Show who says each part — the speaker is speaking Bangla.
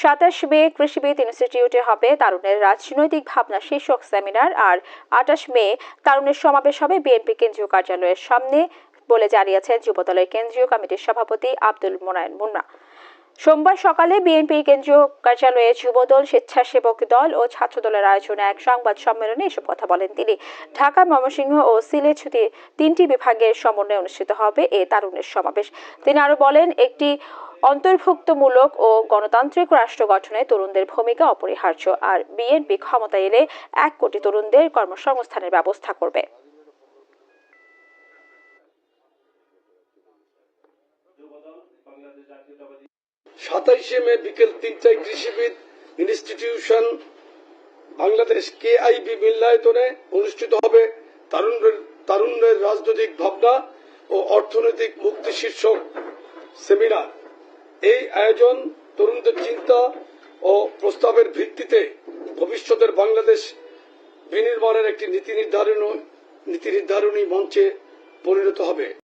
Speaker 1: সাতাশ মে কৃষিবিদ ইনস্টিটিউটে হবে তারুণের রাজনৈতিক ভাবনা শীর্ষক সেমিনার আর আঠাশ মে তারুণের সমাবেশ হবে বিএনপি কেন্দ্রীয় কার্যালয়ের সামনে বলে জানিয়েছেন যুবদলের কেন্দ্রীয় কমিটির সভাপতি আব্দুল মোনায়েন মুন্না। সোমবার সকালে বিএনপির কেন্দ্রীয় কার্যালয়ে যুবদল, স্বেচ্ছাসেবক দল ও ছাত্রদলের আয়োজনে এক সংবাদ সম্মেলনে এসব কথা বলেন তিনি। ঢাকা, ময়মনসিংহ ও সিলেট তিনটি বিভাগের সমন্বয়ে অনুষ্ঠিত হবে এ তারুণের সমাবেশ। তিনি আরও বলেন, একটি অন্তর্ভুক্তমূলক ও গণতান্ত্রিক রাষ্ট্র গঠনে তরুণদের ভূমিকা অপরিহার্য, আর বিএনপি ক্ষমতায় এলে এক কোটি তরুণদের কর্মসংস্থানের ব্যবস্থা করবে।
Speaker 2: সাতাইশে মে বিকেল তিনটায় কৃষিবিদ ইনস্টিটিউশন বাংলাদেশ কে আইবি মিল্লায়তনে অনুষ্ঠিত হবে তারুণ্যের রাজনৈতিক ভাবনা ও অর্থনৈতিক মুক্তি শীর্ষক সেমিনার। এই আয়োজন তরুণদের চিন্তা ও প্রস্তাবের ভিত্তিতে ভবিষ্যতের বাংলাদেশ বিনির্মাণের একটি নীতি নির্ধারণ নীতি নির্ধারণী মঞ্চে পরিণত হবে।